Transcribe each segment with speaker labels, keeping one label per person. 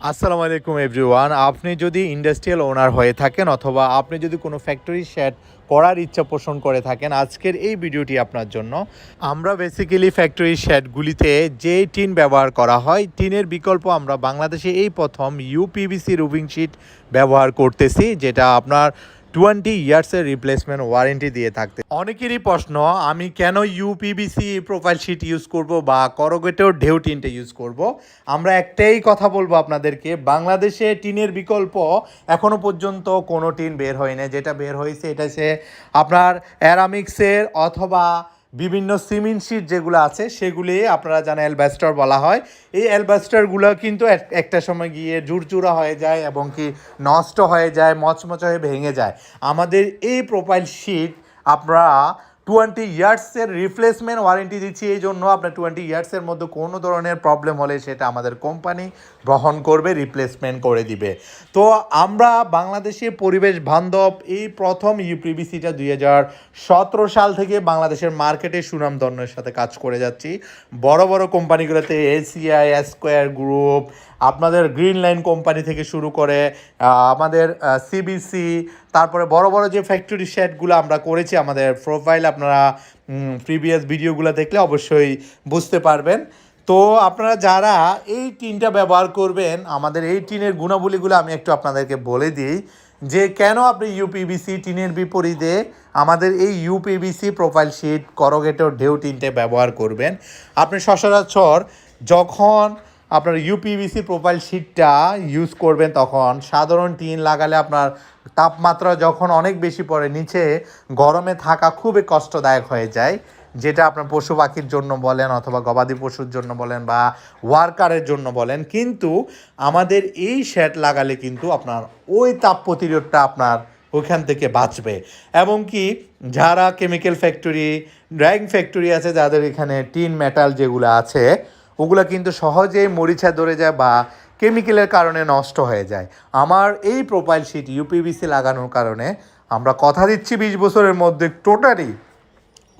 Speaker 1: আসসালামু আলাইকুম এভরিওয়ান। আপনি যদি ইন্ডাস্ট্রিয়াল ওনার হয়ে থাকেন অথবা আপনি যদি কোনো ফ্যাক্টরি শেড করার ইচ্ছা পোষণ করে থাকেন, আজকের এই ভিডিওটি আপনার জন্য। আমরা বেসিক্যালি ফ্যাক্টরি শেডগুলিতে যে টিন ব্যবহার করা হয়, টিনের বিকল্প আমরা বাংলাদেশে এই প্রথম ইউপিভিসি রুবিং শিট ব্যবহার করতেছি, যেটা আপনার টোয়েন্টি ইয়ার্সের রিপ্লেসমেন্ট ওয়ারেন্টি দিয়ে থাকতে। অনেকেরই প্রশ্ন, আমি কেন ইউপিবিসি প্রোফাইল শিট ইউজ করব বা করগেটেও ঢেউ টিনটা ইউজ করব? আমরা একটাই কথা বলব আপনাদেরকে, বাংলাদেশে টিনের বিকল্প এখনও পর্যন্ত কোনো টিন বের হয়নি। যেটা বের হয়েছে, এটা সে আপনার অ্যারামিক্সের অথবা বিভিন্ন সিমেন্ট শিট যেগুলো আছে, সেগুলি আপনারা জানেন অ্যালবাস্টার বলা হয়। এই অ্যালবাস্টারগুলো কিন্তু এক- একটা সময় গিয়ে জুরচুরা হয়ে যায় এবং কি নষ্ট হয়ে যায়, মচমচ হয়ে ভেঙে যায়। আমাদের এই প্রোফাইল শিট আপনারা টোয়েন্টি ইয়ার্সের রিপ্লেসমেন্ট ওয়ারেন্টি দিচ্ছি, এই জন্য আপনার টোয়েন্টি ইয়ার্সের মধ্যে কোনো ধরনের প্রবলেম হলে সেটা আমাদের কোম্পানি গ্রহণ করবে, রিপ্লেসমেন্ট করে দিবে। তো আমরা বাংলাদেশে পরিবেশ বান্ধব, এই প্রথম ইউপিবিসিটা দুই হাজার সতেরো সাল থেকে বাংলাদেশের মার্কেটে সুনামধন্যের সাথে কাজ করে যাচ্ছি। বড় বড় কোম্পানিগুলোতে এসিআই, স্কোয়ার গ্রুপ, আপনাদের গ্রিন লাইন কোম্পানি থেকে শুরু করে আমাদের সিবিসি, তারপরে বড় বড় যে ফ্যাক্টরি শেডগুলো আমরা করেছি, আমাদের প্রোফাইল আপনারা প্রিভিয়াস ভিডিওগুলো দেখলে অবশ্যই বুঝতে পারবেন। তো আপনারা যারা এই টিনটা ব্যবহার করবেন, আমাদের এই টিনের গুণাবলীগুলো আমি একটু আপনাদেরকে বলে দিই, যে কেন আপনি ইউপিবিসি টিনের বিপরীতে আমাদের এই ইউপিবিসি প্রোফাইল শিট করগেটর ঢেউ টিনটা ব্যবহার করবেন। আপনি সচরাচর যখন আপনার ইউপিভিসি প্রোফাইল শিটটা ইউজ করবেন তখন। সাধারণ টিন লাগালে আপনার তাপমাত্রা যখন অনেক বেশি পড়ে, নিচে গরমে থাকা খুবই কষ্টদায়ক হয়ে যায়। যেটা আপনার পশু পাখির জন্য বলেন অথবা গবাদি পশুর জন্য বলেন বা ওয়ার্কারের জন্য বলেন। কিন্তু আমাদের এই শেড লাগালে কিন্তু আপনার ওই তাপ প্রতিরোধটা আপনার ওইখান থেকে বাঁচবে। এবং কি যারা কেমিক্যাল ফ্যাক্টরি ড্রাইং ফ্যাক্টরি আছে, যাদের এখানে টিন মেটাল যেগুলো আছে ওগুলো কিন্তু সহজেই মরিচা ধরে যায় বা কেমিক্যালের কারণে নষ্ট হয়ে যায়। আমার এই প্রোফাইল শিট ইউপিভিসি লাগানোর কারণে আমরা কথা দিচ্ছি বিশ বছরের মধ্যে টোটালি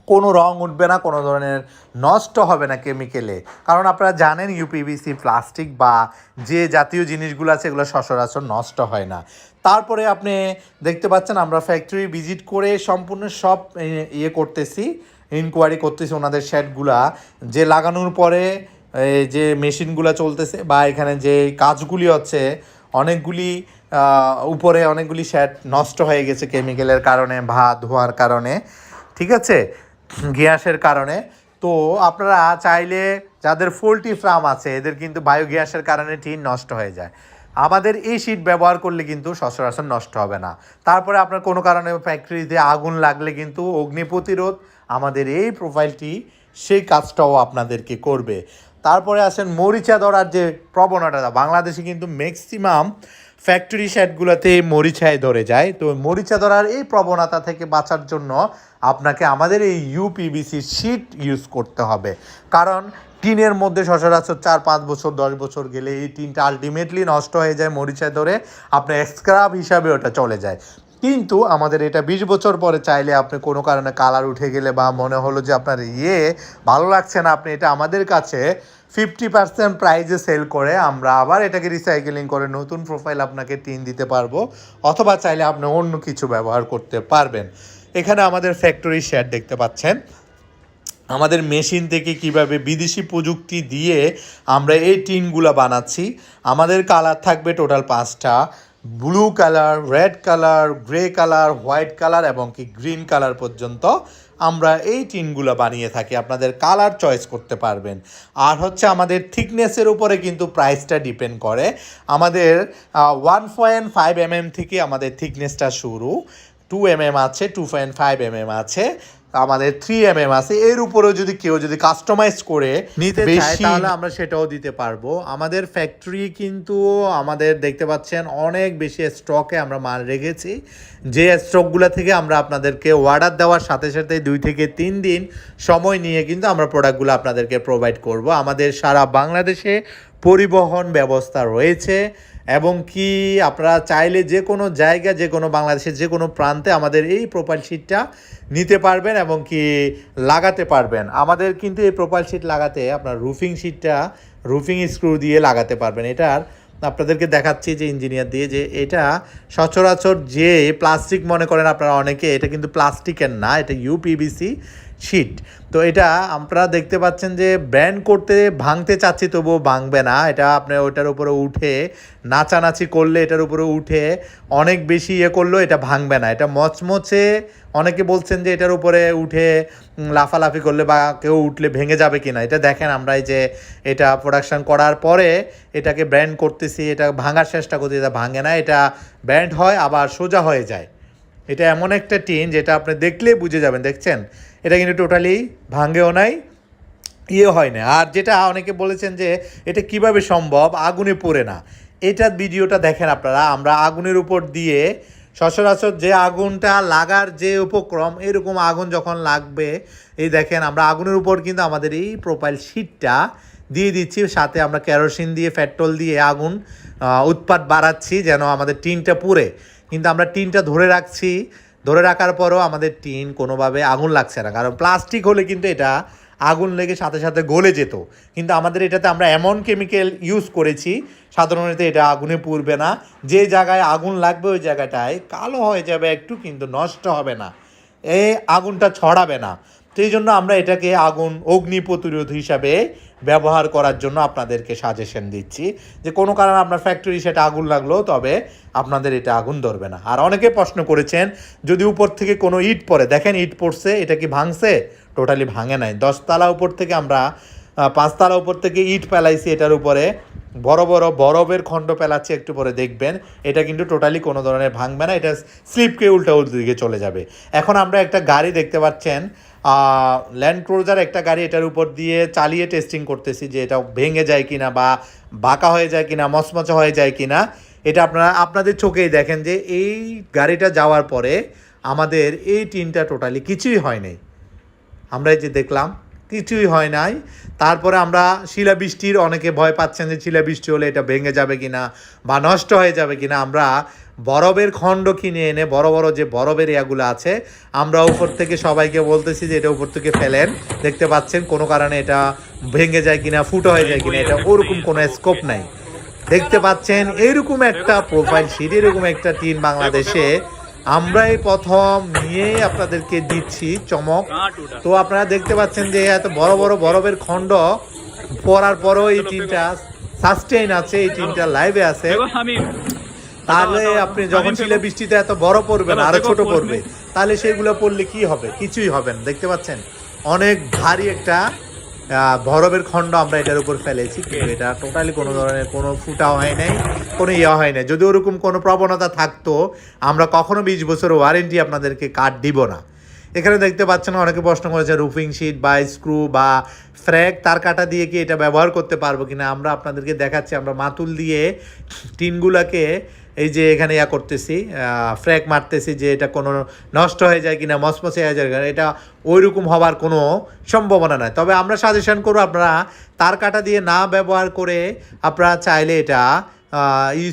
Speaker 1: কোনো রং উঠবে না, কোনো ধরনের নষ্ট হবে না কেমিক্যালে কারণ আপনারা জানেন ইউপিভিসি প্লাস্টিক বা যে জাতীয় জিনিসগুলো আছে এগুলো সচরাচর নষ্ট হয় না। তারপরে আপনি দেখতে পাচ্ছেন আমরা ফ্যাক্টরি ভিজিট করে সম্পূর্ণ সব ইয়ে করতেছি ইনকোয়ারি করতেছি ওনাদের শেডগুলা যে লাগানোর পরে এই যে মেশিনগুলো চলতেছে বা এখানে যে কাজগুলি হচ্ছে, অনেকগুলি উপরে অনেকগুলি শেড নষ্ট হয়ে গেছে কেমিক্যালের কারণে ভা ধোয়ার কারণে, ঠিক আছে? গ্যাসের কারণে। তো আপনারা চাইলে যাদের পোলট্রি ফার্ম আছে, এদের কিন্তু বায়োগ্যাসের কারণে টিন নষ্ট হয়ে যায়। আমাদের এই শীট ব্যবহার করলে কিন্তু সচরাচর নষ্ট হবে না। তারপরে আপনার কোনো কারণে ফ্যাক্টরিতে আগুন লাগলে কিন্তু অগ্নি প্রতিরোধ আমাদের এই প্রোফাইলটি সেই কাজটাও আপনাদেরকে করবে। তারপরে আসেন মরিচা ধরার যে প্রবণতা, বাংলাদেশে কিন্তু ম্যাক্সিমাম ফ্যাক্টরি শেডগুলোতে মরিচায় ধরে যায়। তো মরিচা ধরার এই প্রবণতা থেকে বাঁচার জন্য আপনাকে আমাদের এই ইউপিবিসি শিট ইউজ করতে হবে। কারণ টিনের মধ্যে সচরাচর চার, পাঁচ বছর, দশ বছর গেলে এই টিনটা আলটিমেটলি নষ্ট হয়ে যায় মরিচায় ধরে আপনার স্ক্রাব হিসাবে ওটা চলে যায়। কিন্তু আমাদের এটা বিশ বছর পরে চাইলে আপনি কোনো কারণে কালার উঠে গেলে বা মনে হলো যে আপনার ইয়ে ভালো লাগছে না, আপনি এটা আমাদের কাছে ফিফটি পার্সেন্ট প্রাইজে সেল করে আমরা আবার এটাকে রিসাইকেলিং করে নতুন প্রোফাইল আপনাকে টিন দিতে পারব, অথবা চাইলে আপনি অন্য কিছু ব্যবহার করতে পারবেন। এখানে আমাদের ফ্যাক্টরি শেয়ার দেখতে পাচ্ছেন। আমাদের মেশিন থেকে কীভাবে বিদেশি প্রযুক্তি দিয়ে আমরা এই টিনগুলো বানাচ্ছি, আমাদের কালার থাকবে টোটাল পাঁচটা। Blue colour, red colour, grey colour, white colour এবং কি গ্রিন কালার পর্যন্ত আমরা এই টিনগুলো বানিয়ে থাকি। আপনাদের কালার চয়েস করতে পারবেন। আর হচ্ছে আমাদের থিকনেসের উপরে কিন্তু প্রাইসটা ডিপেন্ড করে। আমাদের ওয়ান পয়েন্ট ফাইভ এমএম থেকে আমাদের থিকনেসটা শুরু। টু এম এম আছে two point five M M আছে। আমাদের থ্রি এম এম আছে। এর উপরেও যদি কেউ যদি কাস্টমাইজ করে নিতে চায় তাহলে আমরা সেটাও দিতে পারব। আমাদের ফ্যাক্টরি কিন্তু আমাদের দেখতে পাচ্ছেন অনেক বেশি স্টকে আমরা মাল রেখেছি। যে স্টকগুলো থেকে আমরা আপনাদেরকে অর্ডার দেওয়ার সাথে সাথে দুই থেকে তিন দিন সময় নিয়ে কিন্তু আমরা প্রোডাক্টগুলো আপনাদেরকে প্রোভাইড করব। আমাদের সারা বাংলাদেশে পরিবহন ব্যবস্থা রয়েছে। এবং কি আপনারা চাইলে যে কোনো জায়গা, যে কোনো বাংলাদেশের যে কোনো প্রান্তে আমাদের এই প্রোফাইল শিটটা নিতে পারবেন এবং কি লাগাতে পারবেন। আমাদের কিন্তু এই প্রোফাইল শিট লাগাতে আপনার রুফিং শিটটা রুফিং স্ক্রু দিয়ে লাগাতে পারবেন। এটার আপনাদেরকে দেখাচ্ছি যে ইঞ্জিনিয়ার দিয়ে যে এটা সচরাচর যে প্লাস্টিক মনে করেন আপনারা অনেকে, এটা কিন্তু প্লাস্টিকের না, এটা ইউপিবিসি শিট তো এটা আপনারা দেখতে পাচ্ছেন যে ব্র্যান্ড করতে, ভাঙতে চাচ্ছি তবুও ভাঙবে না। এটা আপনার ওটার উপরে উঠে, নাচানাচি করলে এটার উপরে উঠে অনেক বেশি ইয়ে করলেও এটা ভাঙবে না। এটা মচমচে অনেকে বলছেন যে এটার উপরে উঠে লাফালাফি করলে বা কেউ উঠলে ভেঙে যাবে কিনা। এটা দেখেন আমরা এই যে এটা প্রোডাকশন করার পরে এটাকে ব্র্যান্ড করতেছি, এটা ভাঙার চেষ্টা করতে এটা ভাঙে না। এটা ব্র্যান্ড হয়, আবার সোজা হয়ে যায়। এটা এমন একটা টিন যেটা আপনি দেখলে বুঝে যাবেন, দেখছেন? এটা কিন্তু টোটালি ভাঙেও নাই ইয়ে হয় না আর যেটা অনেকে বলেছেন যে এটা কীভাবে সম্ভব? আগুনে পড়ে না। এটার ভিডিওটা দেখেন আপনারা আমরা আগুনের উপর দিয়ে সচরাচর যে আগুনটা লাগার যে উপক্রম এরকম আগুন যখন লাগবে এই দেখেন আমরা আগুনের উপর কিন্তু আমাদের এই প্রোফাইল শিটটা দিয়ে দিচ্ছি। সাথে আমরা কেরোসিন দিয়ে পেট্রোল দিয়ে আগুন আহ, উৎপাদ বাড়াচ্ছি যেন আমাদের টিনটা পুড়ে। কিন্তু আমরা টিনটা ধরে রাখছি ধরে রাখার পরও আমাদের টিন কোনোভাবে আগুন লাগছে না। কারণ প্লাস্টিক হলে কিন্তু এটা আগুন লেগে সাথে সাথে গলে যেত। কিন্তু আমাদের এটাতে আমরা এমন কেমিক্যাল ইউজ করেছি, সাধারণত এটা আগুনে পুড়বে না। যে জায়গায় আগুন লাগবে ওই জায়গাটায় কালো হয়ে যাবে একটু, কিন্তু নষ্ট হবে না। এ আগুনটা ছড়াবে না। এই জন্য আমরা এটাকে আগুন, অগ্নি প্রতিরোধ হিসাবে ব্যবহার করার জন্য আপনাদেরকে সাজেশন দিচ্ছি। যে কোনো কারণে আপনার ফ্যাক্টরি সেটা আগুন লাগল, তবে আপনাদের এটা আগুন ধরবে না। আর অনেকে প্রশ্ন করেছেন, যদি উপর থেকে কোনো ইট পড়ে, দেখেন ইট পড়ছে, এটা কি ভাঙছে? টোটালি ভাঙে নাই। দশতলা উপর থেকে আমরা পাঁচতলা উপর থেকে ইট পেলাইছি এটার উপরে। বড় বড় বরফের খণ্ড পেলাচ্ছে একটু পরে দেখবেন। এটা কিন্তু টোটালি কোনো ধরনের ভাঙবে না, এটা স্লিপকে উল্টা উল্টো দিকে চলে যাবে। এখন আমরা একটা গাড়ি দেখতে পাচ্ছেন ল্যান্ড ক্রোজার একটা গাড়ি এটার উপর দিয়ে চালিয়ে টেস্টিং করতেছি যে এটা ভেঙে যায় কিনা বা বাঁকা হয়ে যায় কিনা, মচমচা হয়ে যায় কিনা। এটা আপনারা, আপনাদের চোখেই দেখেন যে এই গাড়িটা যাওয়ার পরে আমাদের এই টিনটা টোটালি কিছুই হয় নাই। আমরা এই যে দেখলাম, কিছুই হয় নাই। তারপরে আমরা শিলাবৃষ্টির অনেকে ভয় পাচ্ছেন যে শিলাবৃষ্টি হলে এটা ভেঙে যাবে কিনা বা নষ্ট হয়ে যাবে কিনা। আমরা বরফের খণ্ড কিনে এনে বড় বড় যে বরফের ইয়াগুলো আছে, আমরা উপর থেকে সবাইকে বলতেছি যে এটা উপর থেকে ফেলেন। দেখতে পাচ্ছেন, কোনো কারণে এটা ভেঙে যায় কিনা, ফুটো হয়ে যায় কিনা, এটা ওরকম কোনো স্কোপ নাই। দেখতে পাচ্ছেন এইরকম একটা প্রোফাইল শিট এরকম একটা টিন বাংলাদেশে। আমরা এই প্রথম নিয়ে আপনাদেরকে দিচ্ছি চমক। তো আপনারা দেখতে পাচ্ছেন যে এত বড় বড় বরফের খণ্ড পড়ার পরও এই টিনটা সাস্টেইন আছে, এই টিনটা লাইভে আছে। তাহলে আপনি যখন শিলে বৃষ্টিতে এত বড় পড়বে না আরও ছোট পড়বে। তাহলে সেগুলো পড়লে কি হবে? কিছুই হবে না দেখতে পাচ্ছেন? অনেক ভারী একটা বরফের খণ্ড আমরা এটার উপর ফেলেছি কিন্তু এটা টোটালি কোনো ধরনের কোনো ফুটা হয় নাই কোনো ইয়ে হয় নাই। যদি ওরকম কোনো প্রবণতা থাকতো আমরা কখনো বিশ বছর ওয়ারেন্টি আপনাদেরকে কার্ড দিব না। এখানে দেখতে পাচ্ছেন অনেকে প্রশ্ন করেছে রুফিং শিট বা স্ক্রু বা ফ্র্যাক তার কাটা দিয়ে কি এটা ব্যবহার করতে পারব কিনা? আমরা আপনাদেরকে দেখাচ্ছি আমরা মাতুল দিয়ে টিনগুলাকে এই যে এখানে ইয়া করতেছি ফ্র্যাক মারতেছি যে এটা কোনো নষ্ট হয়ে যায় কিনা, মসমসে হয়ে যায় এটা ওইরকম হবার কোনো সম্ভাবনা নয় তবে আমরা সাজেশন করব আপনারা তার কাটা দিয়ে না ব্যবহার করে আপনারা চাইলে এটা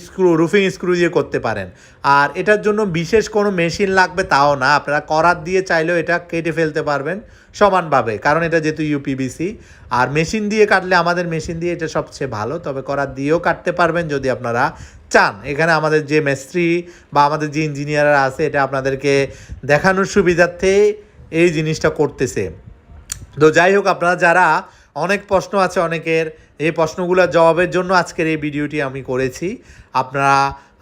Speaker 1: স্ক্রু রুফিং স্ক্রু দিয়ে করতে পারেন। আর এটার জন্য বিশেষ কোনো মেশিন লাগবে তাও না। আপনারা করাত দিয়ে চাইলেও এটা কেটে ফেলতে পারবেন সমানভাবে। কারণ এটা যেহেতু ইউপিবিসি আর মেশিন দিয়ে কাটলে আমাদের মেশিন দিয়ে এটা সবচেয়ে ভালো। তবে করাত দিয়েও কাটতে পারবেন যদি আপনারা চান। এখানে আমাদের যে মেস্ত্রি বা আমাদের যে ইঞ্জিনিয়াররা আছে, এটা আপনাদেরকে দেখানোর সুবিধার্থে এই জিনিসটা করতেছে। তো যাই হোক, আপনারা যারা অনেক প্রশ্ন আছে অনেকের। এই প্রশ্নগুলোর জবাবের জন্য আজকের এই ভিডিওটি আমি করেছি। আপনারা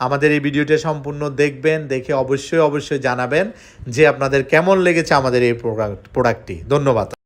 Speaker 1: আমাদের এই ভিডিওটা সম্পূর্ণ দেখবেন, দেখে অবশ্যই অবশ্যই জানাবেন যে আপনাদের কেমন লেগেছে আমাদের এই প্রোডাক্ট, প্রোডাক্টটি। ধন্যবাদ।